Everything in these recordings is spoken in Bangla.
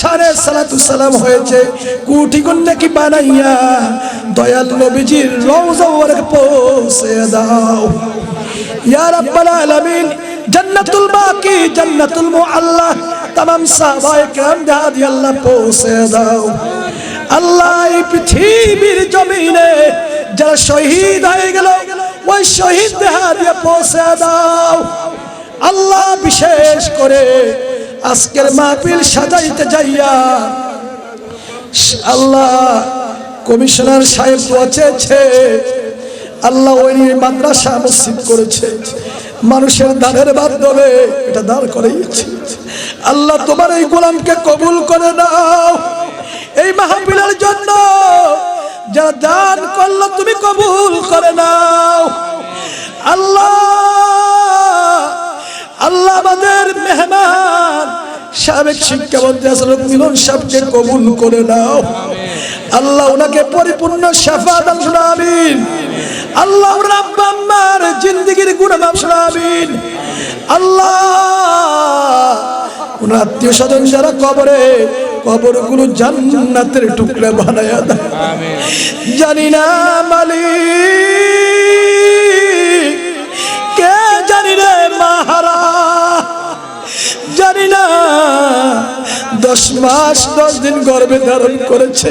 সারে সালাতু সালাম হয়েছে কুটি কন্যা কি বানাইয়া দয়াল নবীজির রওজা ওয়ারকে পৌঁছে দাও ইয়া রাব্বাল আলামিন জান্নাতুল বাকি জান্নাতুল মুআল্লা तमाम সাহাবায়ে کرام দাদি আল্লাহ পৌঁছে দাও আল্লাহ এই পৃথিবীর জমিনে যারা শহীদ হয়ে গেল ওই শহীদ দেহা দিয়ে পৌঁছে দাও আল্লাহ বিশেষ করে আজকের মাহফিল সাজাইতে যাইয়া, আল্লাহ কমিশনার সাহেব দোয়া আল্লাহ ওই মাদ্রাসা মসজিদ করেছে, মানুষের দানের মাধ্যমে এটা দাঁড় করাইয়াছে। আল্লাহ তোমার এই গোলামকে কবুল করে নাও, এই মাহফিলের জন্য যারা দান করল তুমি কবুল করে নাও। আল্লাহ আল্লাহ আমাদের মেহমান সাবেক শিক্ষামন্ত্রী আসলে মিলন সাহেবকে কবুল করে নাও। আল্লাহ ওনাকে পরিপূর্ণ শাফা দান আমিন। আল্লাহ ওর আব্বা আম্মার জিন্দগির গুণ মাফ আমিন। আল্লাহ ওনার আত্মীয় স্বজন যারা কবরে কবরগুলো জান্নাতের টুকরা বানায়া দেয় জানি না মালিক। জানি না। দশ মাস, দশ দিন গর্ভে ধারণ করেছে,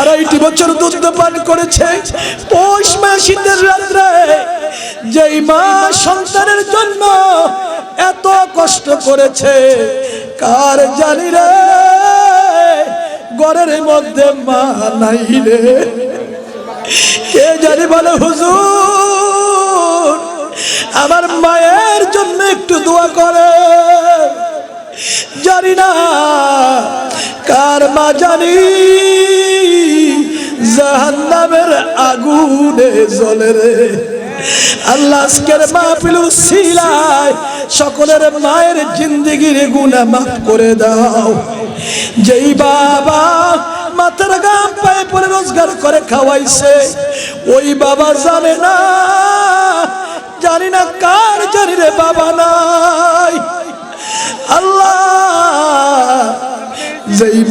আড়াইটি বছর দুধ পান করেছে। পৌষ মাসিদের রাত্রে যেই মা সন্তানের জন্য এত কষ্ট করেছে, কার জানি রে? ঘরের মধ্যে মা নাই রে। কে জানি বলে, হুজুর, আমার মায়ের জন্য একটু দোয়া করে। জানি না কার মা জানি। জাহান্নামের আগুনে জ্বলে রে। সকলের মায়ের জিন্দিগির গুণা মাফ করে দাও। যেই বাবা মাথার গাম পায়ে পরে রোজগার করে খাওয়াইছে, ওই বাবা জানে না, জানি না কার জানি রে বাবা নাই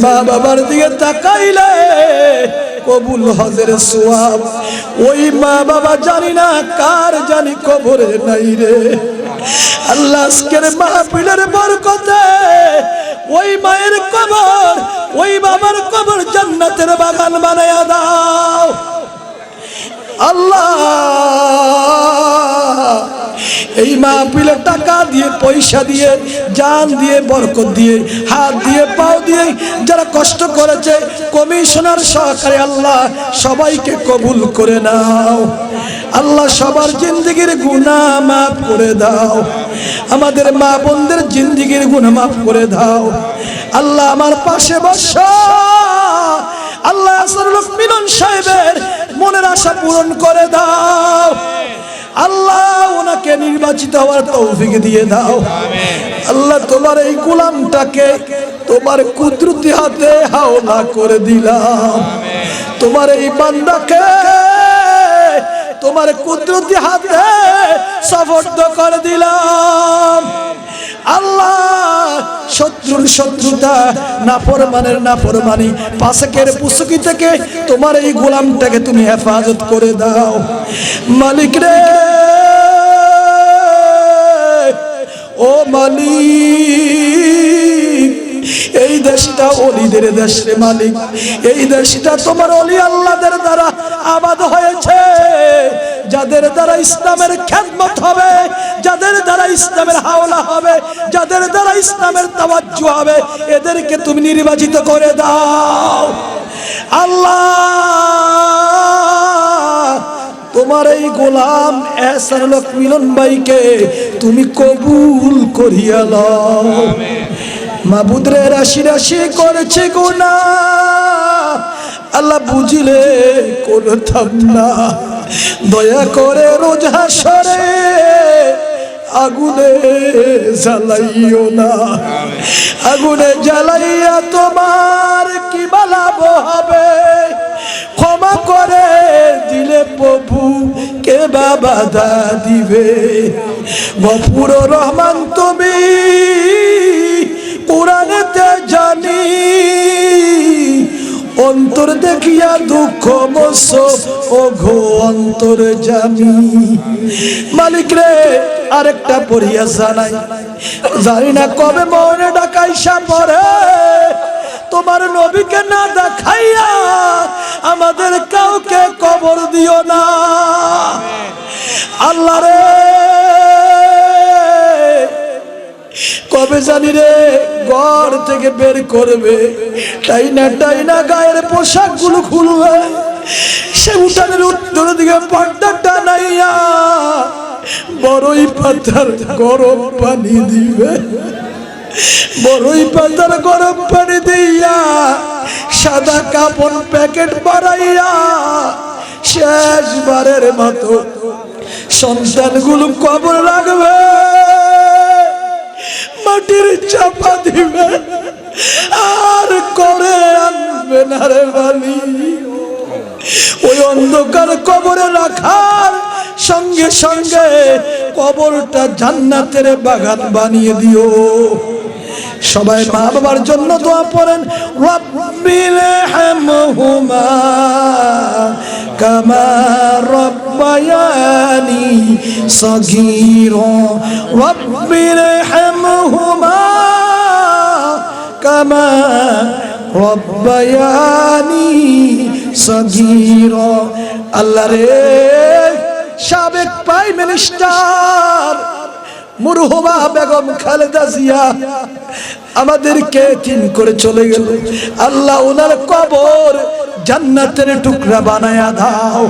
মা বাবার দিকে তাকাইলে কবুল হজের সোয়াব ওই মা বাবা জানি না কার জানি কবরে নাই রে। আল্লাহ আজকের মাহফিলের বরকতে ওই মায়ের কবর, ওই বাবার কবর জান্নাতের বাগান বানায়া দাও। আল্লাহ এই মাহফিলে টাকা দিয়ে, পয়সা দিয়ে, জান দিয়ে, বরকত দিয়ে, হাত দিয়ে, পাও দিয়ে যারা কষ্ট করেছে, কমিশনার সহকারে আল্লাহ সবাইকে কবুল করে নাও। আল্লাহ সবার জিন্দগির গুণা মাফ করে দাও। আমাদের মা বোনদের জিন্দগির গুণা মাফ করে দাও। আল্লাহ আমার পাশে বসা। আল্লাহ মিলন সাহেবের মনের আশা পূরণ করে দাও। আল্লাহ ওনাকে নির্বাচিত হওয়ার তৌফিক দিয়ে দাও। আল্লাহ তোমার এই গোলামটাকে তোমার কুদরতি হাতে হাওলা করে দিলাম। তোমার এই বান্দাকে তোমার কুদরতি হাতে সফর্দ করে দিলাম। আল্লাহ শত্রুর শত্রুতা নাফরমানের নাফরমানি পাশকের পুসুকি থেকে তোমার এই গোলামটাকে তুমি হেফাজত করে দাও। মালিক রে! ও মালিক, এই দেশটা অলিদের দেশ রে মালিক। এই দেশটা তোমার অলি আল্লাহদের দ্বারা আবাদ হয়েছে। যাদের দ্বারা ইসলামের খ্যাতমত হবে। ইসলামের হাওলা হবে, যাদের দ্বারা ইসলামের তাওয়াজ্জু হবে, এদেরকে তুমি নির্বাচিত করে দাও। আল্লাহ, তোমার এই গোলাম এসার লোক মিলন ভাইকে তুমি কবুল করিয়া লও মাবুদরে রাশি রাশি করেছে গোনা আল্লাহ বুঝিলে করতাম না দয়া করে রোজ হাসরে আগুনে জ্বালাইও না। আগুনে জ্বালাইয়া তোমার কি বালাবো হবে? ক্ষমা করে দিলে প্রভু, কে বাবা দা দিবে? গফুর রহমান তুমি কোরআনেতে জানি। অন্তর দেখিয়া দুঃখ মস ও ঘো অন্তর জামি মালিক রে, আরেকটা পড়িয়া জানাই। জানি না কবে মনে ডাকাইসা পরে তোমার নবীকে না দেখাইয়া আমাদের কাউকে কবর দিও না। আল্লাহ রে, কবে জানি রে, ঘর থেকে বের করবে। তাই না তাই না গায়ের পোশাকগুলো খুলবে। সে উঠানের উত্তর দিকে পর্দা টানাইয়া বড়ই পাতার গরম পানি দিবে। বড়ই পাতার গরম পানি দিয়া সাদা কাপড় প্যাকেট বাড়াইয়া শেষবারের মতো সন্তানগুলো কবর রাখবে, মাটির চাপা দিবে। আর করে আনবে না রে বালি। ওই অন্ধকার কবরে রাখার সঙ্গে সঙ্গে কবরটা জান্নাতের বাগান বানিয়ে দিও। সবাই মা বাবার জন্য দোয়া পড়েন রব্বিল হামহুমা কামা রব্বায়ানি সগীরা। রব্বিল হামহুমা কামা রব্বায়ানি সগীরা। আল্লাহ রে, সাবেক প্রাইম মিনিস্টার মুরহুমা বেগম খালেদা জিয়া আমাদেরকে তিন করে চলে গেল। আল্লাহ ওনার কবর জান্নাতের টুকরা বানায়া দাও।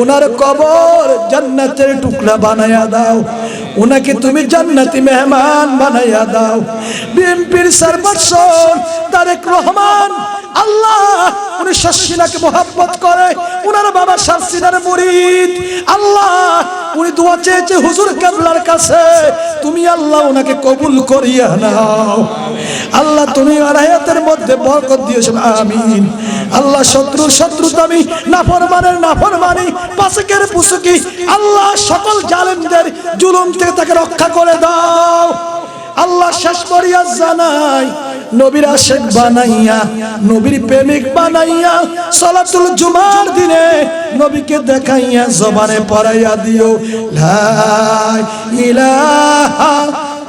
ওনার কবর জান্নাতের টুকরা বানায়া দাও। ওনাকে তুমি জান্নাতি মেহমান বানাইয়া দাও। বিএনপির সারবারসন তারেক রহমান, আল্লাহ, উনি শাসিনাকে মোহাব্বত করে। উনার বাবা শাসিনার মুরিদ, আল্লাহ, উনি দোয়া চেয়েছে হুজুর কেবলার কাছে। তুমি আল্লাহ ওনাকে কবুল করিয়া নাও। আল্লাহ তুমি হায়াতের মধ্যে বরকত দিয়েছেন, আমিন। আল্লাহ শত্রু শত্রু তুমি নাফরমানের নাফরমানি পাসকের পুসুকি আল্লাহ সকল জালেমদের জুলুম থেকে তাকে রক্ষা করে দাও। আল্লাহ শেষ করিয়া জানাই, নবীর আশেক বানাইয়া, নবীর প্রেমিক বানাইয়া, সলাতুল জুমার দিনে নবীকে দেখাইয়া জবানে পড়াইয়া দিও, লা ইলাহা